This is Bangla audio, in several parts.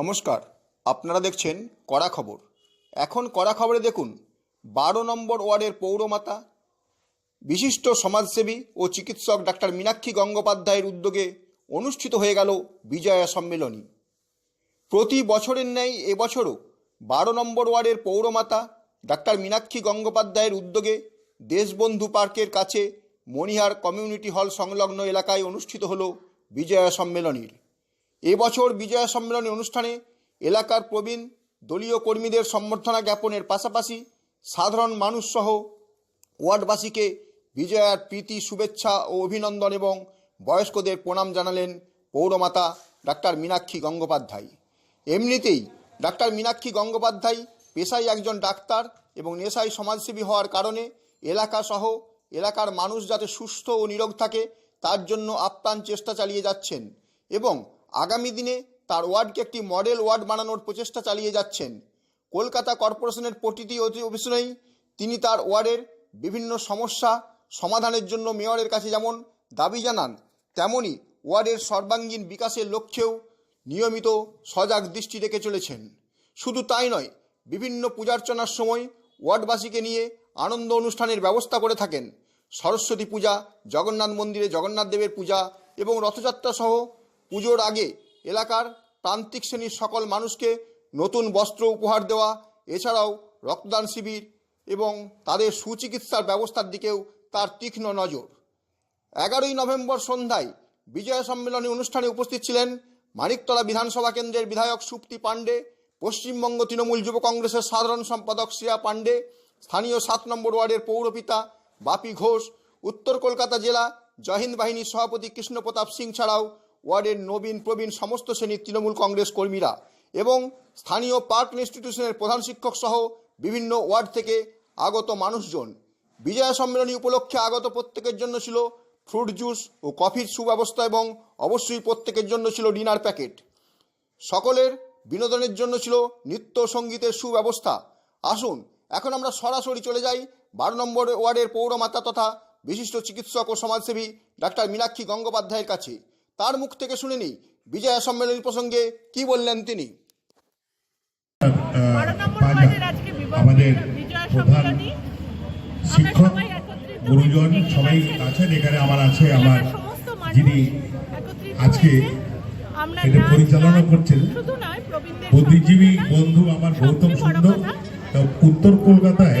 নমস্কার, আপনারা দেখছেন কড়া খবর। এখন কড়া খবরে দেখুন, বারো নম্বর ওয়ার্ডের পৌরমাতা, বিশিষ্ট সমাজসেবী ও চিকিৎসক ডাক্তার মীনাক্ষী গঙ্গোপাধ্যায়ের উদ্যোগে অনুষ্ঠিত হয়ে গেল বিজয়া সম্মেলনী। প্রতি বছরের ন্যায় এবছরও বারো নম্বর ওয়ার্ডের পৌরমাতা ডাক্তার মীনাক্ষী গঙ্গোপাধ্যায়ের উদ্যোগে দেশবন্ধু পার্কের কাছে মণিহার কমিউনিটি হল সংলগ্ন এলাকায় অনুষ্ঠিত হল বিজয়া সম্মেলনীর। এবছর বিজয়া সম্মেলনী অনুষ্ঠানে এলাকার প্রবীণ দলীয় কর্মীদের সম্বর্ধনা জ্ঞাপনের পাশাপাশি সাধারণ মানুষসহ ওয়ার্ডবাসীকে বিজয়ার প্রীতি, শুভেচ্ছা ও অভিনন্দন এবং বয়স্কদের প্রণাম জানালেন পৌরমাতা ডাক্তার মীনাক্ষী গঙ্গোপাধ্যায়। এমনিতেই ডাক্তার মীনাক্ষী গঙ্গোপাধ্যায় পেশায় একজন ডাক্তার এবং নেশায় সমাজসেবী হওয়ার কারণে এলাকাসহ এলাকার মানুষ যাতে সুস্থ ও নিরোগ থাকে, তার জন্য আপ্রাণ চেষ্টা চালিয়ে যাচ্ছেন এবং আগামী দিনে তার ওয়ার্ডকে একটি মডেল ওয়ার্ড বানানোর প্রচেষ্টা চালিয়ে যাচ্ছেন। কলকাতা কর্পোরেশনের প্রতিটি অফিসনেই তিনি তার ওয়ার্ডের বিভিন্ন সমস্যা সমাধানের জন্য মেয়রের কাছে যেমন দাবি জানান, তেমনি ওয়ার্ডের সর্বাঙ্গীন বিকাশের লক্ষ্যেও নিয়মিত সজাগ দৃষ্টি রেখে চলেছেন। শুধু তাই নয়, বিভিন্ন পূজার্চনার সময় ওয়ার্ডবাসীকে নিয়ে আনন্দ অনুষ্ঠানের ব্যবস্থা করে থাকেন। সরস্বতী পূজা, জগন্নাথ মন্দিরে জগন্নাথ দেবের পূজা এবং রথযাত্রা সহ পুজোর আগে এলাকার প্রান্তিক শ্রেণির সকল মানুষকে নতুন বস্ত্র উপহার দেওয়া, এছাড়াও রক্তদান শিবির এবং তাদের সুচিকিৎসার ব্যবস্থার দিকেও তার তীক্ষ্ণ নজর। এগারোই নভেম্বর সন্ধ্যায় বিজয় সম্মেলনী অনুষ্ঠানে উপস্থিত ছিলেন মানিকতলা বিধানসভা কেন্দ্রের বিধায়ক সুপ্তি পাণ্ডে, পশ্চিমবঙ্গ তৃণমূল যুব কংগ্রেসের সাধারণ সম্পাদক শ্রেয়া পাণ্ডে, স্থানীয় সাত নম্বর ওয়ার্ডের পৌরপিতা বাপি ঘোষ, উত্তর কলকাতা জেলা জহিন্দ বাহিনীর সভাপতি কৃষ্ণপ্রতাপ সিং ছাড়াও ওয়ার্ডের নবীন, প্রবীণ সমস্ত শ্রেণির তৃণমূল কংগ্রেস কর্মীরা এবং স্থানীয় পার্ক ইনস্টিটিউশনের প্রধান শিক্ষক সহ বিভিন্ন ওয়ার্ড থেকে আগত মানুষজন। বিজয়া সম্মেলনী উপলক্ষে আগত প্রত্যেকের জন্য ছিল ফ্রুট জুস ও কফির সুব্যবস্থা এবং অবশ্যই প্রত্যেকের জন্য ছিল ডিনার প্যাকেট। সকলের বিনোদনের জন্য ছিল নৃত্য সঙ্গীতের সুব্যবস্থা। আসুন, এখন আমরা সরাসরি চলে যাই বারো নম্বর ওয়ার্ডের পৌরমাতা তথা বিশিষ্ট চিকিৎসক ও সমাজসেবী ডাক্তার মীনাক্ষী গঙ্গোপাধ্যায়ের কাছে। তার মুখ থেকে শুনে নিই বিজয়া সম্মেলনী প্রসঙ্গে কি বললেন তিনি? আমাদের প্রধান শিক্ষক গুরুজন সবাই আছেন এখানে আমার আছে আমার যিনি আজকে এটা পরিচালনা করছেন। বুদ্ধিজীবী বন্ধু আমার গৌতম সুন্দর। উত্তর কলকাতায়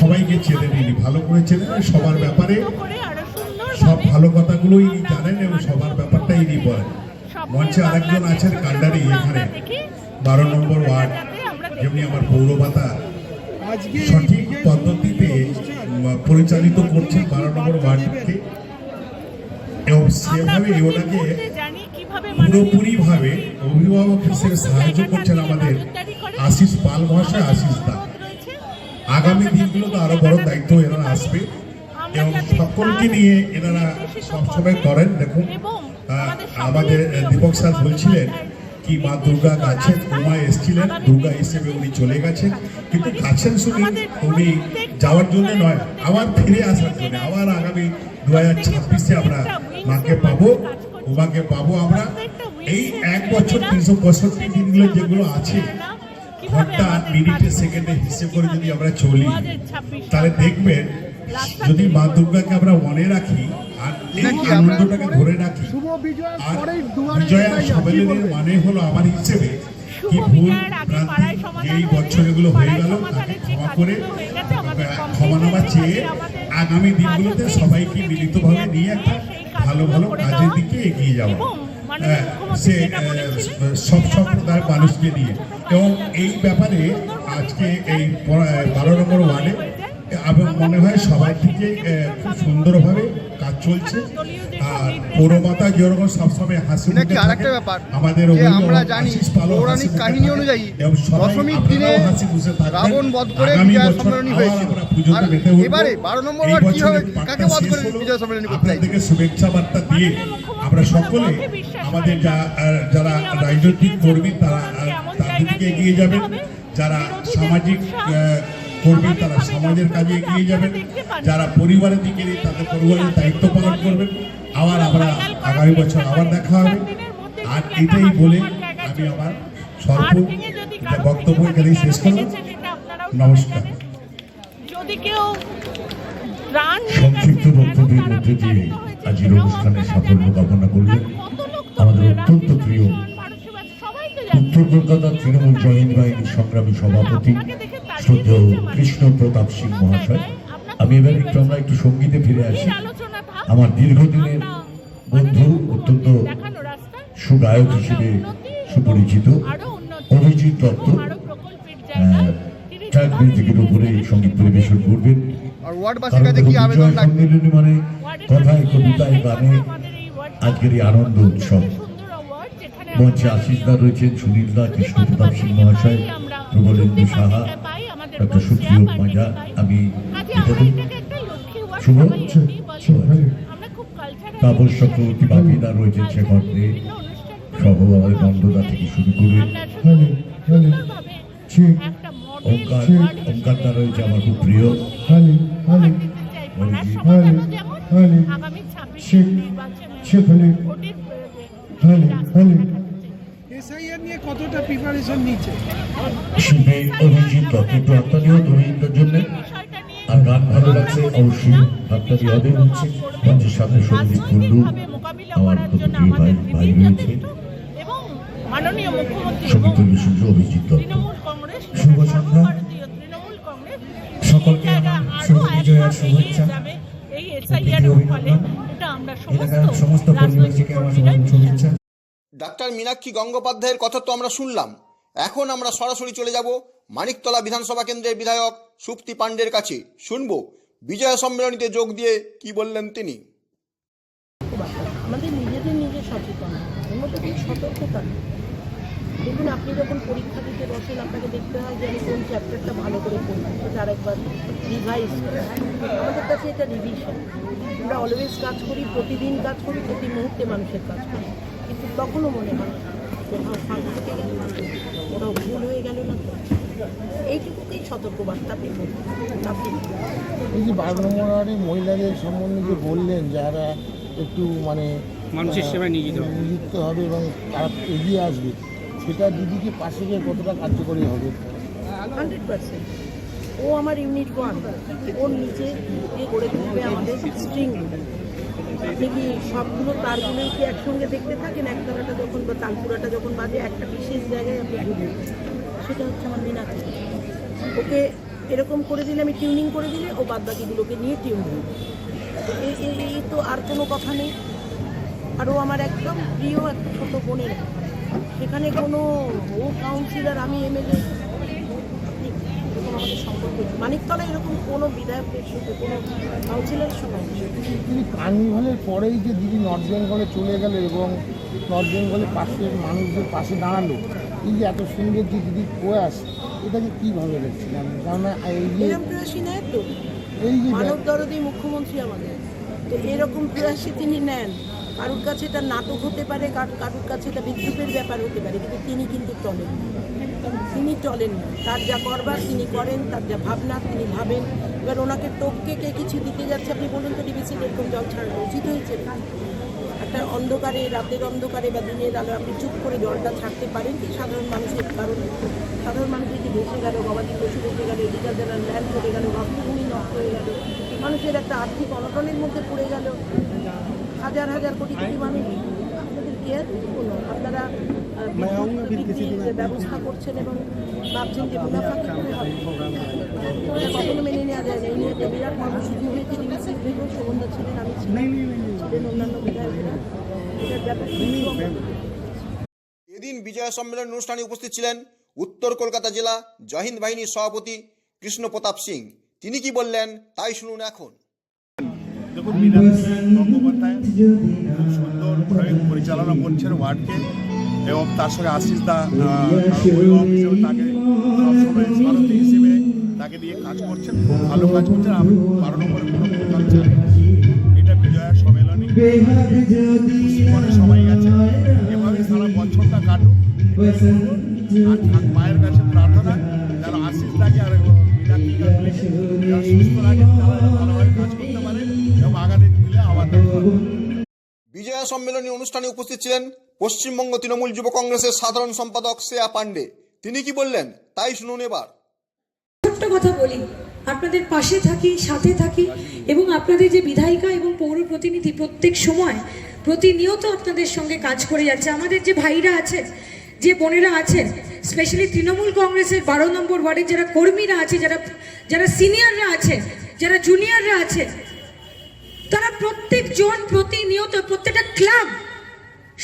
সবাইকে চেনেন কীভাবে ভালো করে চেনেন সবার ব্যাপারে সব ভালো কথাগুলোই ইনি জানেন এবং সবার ব্যাপারটা ইনি বলেন মঞ্চে আরেকজন আছেন কান্ডারি এখানে। বারো নম্বর ওয়ার্ড যেমনি আমার পাই। পৌরমাতা সঠিক পদ্ধতিতে পরিচালিত করছেন বারো নম্বর ওয়ার্ডকে। এবং সেভাবে ওনাকে মুহূর্তে জানি কীভাবে মাননীয় পুরোপুরি ভাবে অভিভাবক হিসেবে সাহায্য করছেন আমাদের আশিস পাল মহাশয় আশিস দা। আগামী আমরা দিনগুলো তো আরও বড় দায়িত্ব এরা আসবে। এবং সকলকে নিয়ে এনারা সবসময় করেন দেখুন আমাদের দীপক স্যার বলছিলেন কি মা দুর্গা গেছেন রাস্তায় উমা এসেছিলেন দুর্গা হিসেবে উনি চলে গেছেন কিন্তু গাছেন শুনি উনি যাওয়ার জন্য নয় আবার ফিরে আসার জন্য আবার আগামী দু হাজার ছাব্বিশে আমরা মাকে পাবো উমাকে পাবো আমরা। এই এক বছর তিনশো পঁয়ষট্টি দিনগুলো যেগুলো আছে ঘণ্টা মিনিটে সেকেন্ডে হিসেব করে যদি আমরা চলি তাহলে দেখবেন যদি মা দুর্গাকে আমরা মনে রাখি আর এই আনন্দটাকে ধরে রাখি আর পরেই বিজয়া সম্মেলনের মানে হলো আমার হিসেবে কি ভুল এই বছরগুলো হয়ে গেল তাকে ক্ষমা করে কাজগুলো হয়ে গেছে, আমাদের complete ক্ষমা নামা চেয়ে আগামী দিনগুলোতে সবাইকে মিলিতভাবে নিয়ে একটা ভালো ভালো কাজের দিকে এগিয়ে যাওয়া। হ্যাঁ, সে যেটা আহ, বলেছিলেন, সব সম্প্রদায়ের মানুষকে নিয়ে এবং এই ব্যাপারে আজকে এই বারো নম্বর ওয়ার্ডে এবং মনে হয় সবার থেকে খুব সুন্দরভাবে কাজ চলছে। আর পৌরমাতা যেরকম সবসময় হাসি এটা কি মুখে আরেকটা ব্যাপার? আমাদের আমরা জানি পৌরাণিক কাহিনী অনুযায়ী দশমীর দিনে। রাবণ বধ করে বিজয়া বছর সম্মেলনী হয়েছিল। আর এবারে বারো নম্বর বছরের কীভাবে পাটটা কাকে বধ করে। বিজয়া সম্মেলনী করতে? আপনাদেরকে শুভেচ্ছা বার্তা দিয়ে আমরা সকলে আমাদের যা যারা রাজনৈতিক কর্মী তারা তার দিকে এগিয়ে যাবেন। যারা সামাজিক কর্মী তারা সমাজের কাজে এগিয়ে যাবেন। যারা পরিবারের দিকে তাদের পরিবারের দায়িত্ব পালন করবেন আবার আমরা আগামী বছর আবার দেখা হবে আর এটাই বলে আমি আমি আমার স্বল্প বক্তব্য এখানেই শেষ সবাই নমস্কার। সংক্ষিপ্ত বক্তব্যের মধ্যে দিয়ে আজকের আপনারা সাফল্য। কামনা করলেন আমাদের অত্যন্ত প্রিয় উত্তর কলকাতার তৃণমূল জয়েন্ট বাহিনীর সংগ্রামী সভাপতি শ্রদ্ধেয় কৃষ্ণ প্রতাপ সিং মহাশয় আমি এবার একটু আমরা একটু সঙ্গীতে ফিরে আসি। আমার দীর্ঘদিনের বন্ধু অত্যন্ত সুগায়ক হিসেবে সুপরিচিত অভিজিৎ দত্ত ট্র্যাক মিউজিকের উপরে সংগীত পরিবেশন করবেন। আর ওয়ার্ডবাসীর কারণ কাছে কি দেখুন, আবেদন বিজয় রাখবেন? সম্মেলনী মানে কথায় কবিতায় গানে আজকের এই আনন্দ উৎসব। খুবই সুন্দর মঞ্চে আশিস দা রয়েছেন সুনীল দা কৃষ্ণ প্রতাপ সিং মহাশয় প্রবলেন্দু সাহা ডক্টর সুপ্রিয় মাজা আমি একটা শুভ তাপস চক্রবর্তী বাপিদা রয়েছেন শেখর দে বিভিন্ন অনুষ্ঠান করে সহ আমাদের থেকে শুরু করে সুন্দরভাবে একটা model ওঙ্কার ওঙ্কার দা রয়েছে আমার খুব প্রিয়। হালি কতটা প্রিপারেশন নিচ্ছে? শিল্পী অভিজিৎ দত্ত একটু ধরিন্দার জন্য। আর গান ভালো লাগছে অবশ্যই। হাততালি হবে হচ্ছে। মঞ্চের সাথে সন্দীপ কুন্ডু আমার করার কত জন্য প্রিয় ভাই ভাই রয়েছে। এবং মাননীয় মুখ্যমন্ত্রী সংগীত এবং পরিবেশন অভিজিৎ দত্ত। তৃণমূল কংগ্রেস শুভ সন্ধ্যা। সকলকে শুভ বিজয়ার শুভেচ্ছা। এই এসআইআর ফলে এটা আমরা সমস্ত সমস্ত রাজনৈতিক পরিবারকে আমার কর্মীরা শুভেচ্ছা। ডাক্তার মীনাক্ষী গঙ্গোপাধ্যায়ের কথা তো আমরা শুনলাম। এখন আমরা সরাসরি চলে যাব মানিকতলা বিধানসভা কেন্দ্রের বিধায়ক সুপ্তি পাণ্ডের কাছে। শুনব, বিজয় সম্মেলনীতে যোগ দিয়ে কি বললেন তিনি? আমাদের নিজেদের নিজে সচেতন দেখুন, আপনি যখন পরীক্ষা দিতে বসেন, আপনাকে দেখতে হয় যে আমি কোন চ্যাপ্টারটা ভালো করে পড়ব সেটা আরেকবার রিভাইজ আমাদের কাছে এটা রিভিশন আমরা অলওয়েজ কাজ করি, প্রতিদিন কাজ করি, প্রতি মুহূর্তে মানুষের কাজ করি। তখনও মনে হয় কোথাও ফাঁক থেকে গেল। কোথাও ভুল হয়ে গেল না তো। এইটুকুকেই সতর্কবার্তা আপনি এই যে বারো মহিলাদের সম্বন্ধে যে বললেন যারা একটু মানে মানুষের সেবায় নিয়োজিত নিযুক্ত হবে এবং তারা এগিয়ে আসবে সেটা দিদিকে পাশে গিয়ে কতটা কার্যকরী হবে? Hundred percent. ও আমার ইউনিট ওয়ান। ওর নিচে গড়ে তুলবে আমাদের স্ট্রিং আপনি কি সবগুলো তারগুলোই কি একসঙ্গে দেখতে থাকেন? একতারাটা যখন বা তালপুরাটা যখন বাজে, একটা বিশেষ জায়গায় আপনি ঘুরবেন সেটা হচ্ছে আমার মিনাক্ষী ওকে এরকম করে দিলে আমি টিউনিং করে দিলে ও বাদ বাকিগুলোকে নিয়ে টিউন। এই তো আর কোনো কথা নেই। আর ও আমার একদম প্রিয় একটা ছোটো বোনের। সেখানে কোনো ও কাউন্সিলর আমি এমএলএ এরকম আমাদের সম্পর্ক নেই। মানিকতলা এরকম কোনো বিধায়কের সাথে কোনো তিনি কার্নিভালের পরেই যে দিদি নর্থ বেঙ্গলে চলে গেল এবং নর্থ বেঙ্গলের পাশের মানুষদের পাশে দাঁড়াল এই যে এত সুন্দর যে দিদির প্রয়াস এটাকে কীভাবে দেখছিলাম কেননা এই যে এই যে মানব দরদি মুখ্যমন্ত্রী আমাদের। তো এরকম প্রয়াসী তিনি নেন। কারুর কাছে এটা নাটক হতে পারে কার- কারুর কাছে এটা বিদ্রুপের ব্যাপার হতে পারে কিন্তু তিনি কিন্তু টলেন না। তিনি চলেন। তার যা করবার তিনি করেন, তার যা ভাবনা তিনি ভাবেন। এবার ওনাকে টপকে কে কিছু দিতে যাচ্ছে আপনি বলুন তো, ডিবিসি এরকম জল ছাড়ানো উচিত হয়েছে? একটা অন্ধকারে, রাতের অন্ধকারে বা দিনের আলো আপনি চুপ করে জলটা ছাড়তে পারেন কি? সাধারণ মানুষের কারণ সাধারণ মানুষ যদি ভেসে গেল, গবাদি পশু ভেসে গেল এদিকার যারা ল্যান্ড চলে গেল রক্তভূমি নষ্ট হয়ে গেল, মানুষের একটা আর্থিক অনটনের মধ্যে পড়ে গেল। হাজার হাজার কোটি কোটি মানুষ আপনাদের কেয়ার আপনারা আহ, ব্যবস্থা করছেন এবং ভাবছেন যে মুনাফা কি হবে কখনো মেনে নেওয়া যায় না। এই একটা বিরাট মানুষ শুরু হয়েছে সুগন্ধা ছিলেন আমি ছিলেন অন্যান্য বিধায়করা। এটার ব্যাপারে এদিন বিজয় সম্মেলন অনুষ্ঠানে উপস্থিত ছিলেন উত্তর কলকাতা জেলা জহিন্দ বাহিনীর সভাপতি কৃষ্ণ প্রতাপ সিং। তিনি কি বললেন তাই শুনুন এখন। দেখুন মীনাক্ষী গঙ্গোপাধ্যায় খুব সুন্দরভাবে পরিচালনা করছেন ওয়ার্ডকে। এবং তার সঙ্গে আশিস দা হিসেবে তাকে সবসময় হিসেবে তাকে নিয়ে কাজ করছেন, খুব ভালো কাজ করছেন, আমি কোনো এটা বিজয়া সম্মেলনী খুশি মনে সবাই গেছে। এভাবে সারা বছরটা কাটুক। আর মায়ের কাছে প্রার্থনা, যেন আশিস দাকে আর কাজ করতে আবার বিজয়া সম্মেলনী অনুষ্ঠানে উপস্থিত ছিলেন পশ্চিমবঙ্গ তৃণমূল যুব কংগ্রেসের সাধারণ সম্পাদক শ্রেয়া পাণ্ডে। তিনি কি বললেন? তাই শুনুন এবার। ছোট্ট কথা বলি। আপনাদের পাশে থাকি, সাথে থাকি এবং আপনাদের যে বিধায়িকা এবং পৌর প্রতিনিধি প্রত্যেক সময় প্রতিনিয়ত আপনাদের সঙ্গে কাজ করে যাচ্ছে। আমাদের যে ভাইরা আছে যে বোনেরা আছেন, স্পেশালি তৃণমূল কংগ্রেসের বারো নম্বর ওয়ার্ডের যারা কর্মীরা আছে, যারা যারা সিনিয়ররা আছে যারা জুনিয়ররা আছে তারা প্রত্যেকজন প্রতিনিয়ত, প্রত্যেকটা ক্লাব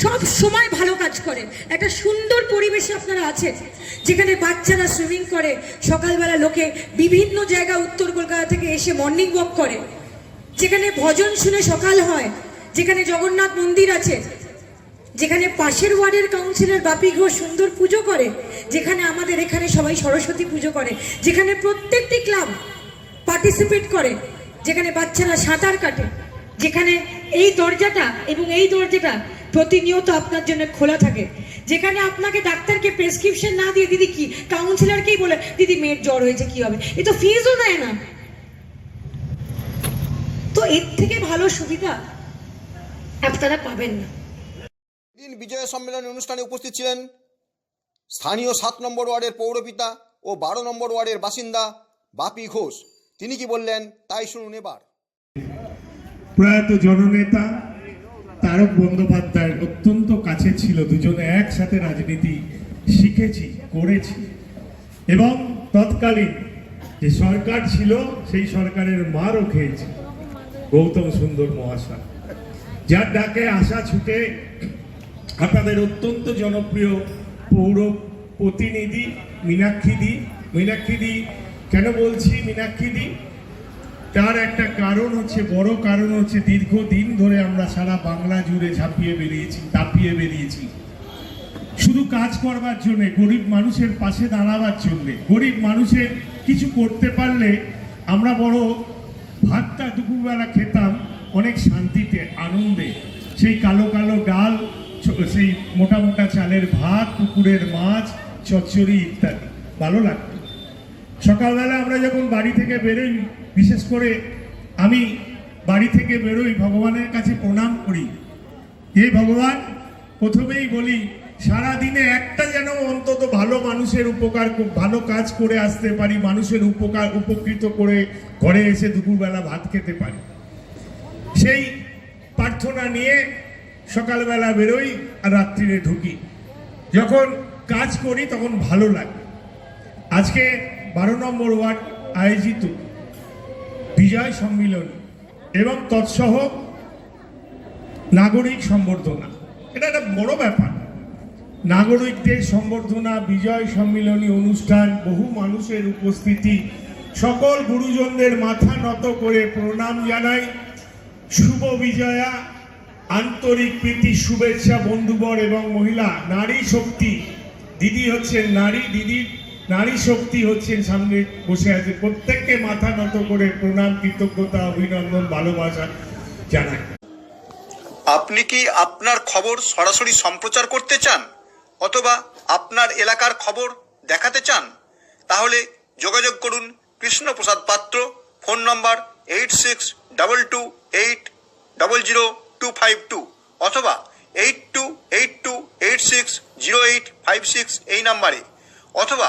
সব সময় ভালো কাজ করে। একটা সুন্দর পরিবেশে আপনারা আছেন, যেখানে বাচ্চারা সুইমিং করে, সকালবেলা লোকে বিভিন্ন জায়গা উত্তর কলকাতা থেকে এসে মর্নিং ওয়াক করে, যেখানে ভজন শুনে সকাল হয়, যেখানে জগন্নাথ মন্দির আছে, যেখানে পাশের ওয়ার্ডের কাউন্সিলর বাপি ঘোষ সুন্দর পুজো করে, যেখানে আমাদের এখানে সবাই সরস্বতী পুজো করে, যেখানে প্রত্যেকটি ক্লাব পার্টিসিপেট করে, যেখানে বাচ্চারা সাঁতার কাটে, যেখানে এই দরজাটা এবং এই দরজাটা প্রতিনিয়ত আপনার জন্য খোলা থাকে। যেখানে আপনাকে ডাক্তারকে প্রেসক্রিপশন না দিয়ে দিদি কি? কাউন্সিলরকেই বলে দিদি মেয়ের জ্বর হয়েছে কি হবে? এ তো ফিজও নেয় না। তো এর থেকে ভালো সুবিধা আপনারা পাবেন না। দিন বিজয় সম্মেলন অনুষ্ঠানে উপস্থিত ছিলেন স্থানীয় সাত নম্বর ওয়ার্ডের পৌরপিতা ও বারো নম্বর ওয়ার্ডের বাসিন্দা বাপি ঘোষ। তিনি কি বললেন তাই শুনুন এবার। প্রয়াত জননেতা তারক বন্দ্যোপাধ্যায়ের অত্যন্ত কাছে ছিল। দুজনে একসাথে রাজনীতি শিখেছি, করেছি। এবং তৎকালীন যে সরকার ছিল, সেই সরকারের মারও খেয়েছি। গৌতম সুন্দর মহাশয়। যার ডাকে আশা ছুটে আপনাদের অত্যন্ত জনপ্রিয় পৌর প্রতিনিধি মীনাক্ষীদি মীনাক্ষীদি কেন বলছি মীনাক্ষীদি তার একটা কারণ হচ্ছে, বড় কারণ হচ্ছে দীর্ঘদিন ধরে আমরা সারা বাংলা জুড়ে ঝাঁপিয়ে বেরিয়েছি, তাপিয়ে বেরিয়েছি। শুধু কাজ করবার জন্যে, গরিব মানুষের পাশে দাঁড়াবার জন্যে। গরিব মানুষের কিছু করতে পারলে আমরা বড় ভাতটা দুপুরবেলা খেতাম, অনেক শান্তিতে, আনন্দে। সেই কালো কালো ডাল সেই মোটা মোটা চালের ভাত, পুকুরের মাছ, চচ্চড়ি ইত্যাদি। ভালো লাগতো। সকালবেলা আমরা যখন বাড়ি থেকে বেরোই বিশেষ করে আমি বাড়ি থেকে বেরোই ভগবানের কাছে প্রণাম করি। হে ভগবান, প্রথমেই বলি সারা দিনে একটা যেন অন্তত ভালো মানুষের উপকার ভালো কাজ করে আসতে পারি, মানুষের উপকার উপকৃত করে ঘরে এসে দুপুরবেলা ভাত খেতে পারি। সেই প্রার্থনা নিয়ে সকালবেলা বেরোই আর রাত্রিরে ঢুকি। যখন কাজ করি তখন ভালো লাগে। আজকে বারো নম্বর ওয়ার্ড আয়োজিত বিজয় সম্মিলন এবং তৎসহ নাগরিক সম্বর্ধনা। এটা একটা বড় ব্যাপার। নাগরিকদের সম্বর্ধনা, বিজয় সম্মিলনী অনুষ্ঠান, বহু মানুষের উপস্থিতি, সকল গুরুজনদের মাথা নত করে প্রণাম জানাই। শুভ বিজয়া, আন্তরিক প্রীতি, শুভেচ্ছা বন্ধুবর এবং মহিলা, নারী শক্তি। দিদি হচ্ছেন নারী দিদির নারী শক্তি হচ্ছেন সামনে বসে আছে। প্রত্যেককে মাথা নত করে প্রণাম, কৃতজ্ঞতা, অভিনন্দন, ভালোবাসা জানাই। আপনি কি আপনার খবর সরাসরি সম্প্রচার করতে চান অথবা আপনার এলাকার খবর দেখাতে চান? তাহলে যোগাযোগ করুন Krishnaprasad Patra, phone number eight six double two eight double zero two five two অথবা eight two eight two eight six zero eight five six এই নাম্বারে। অথবা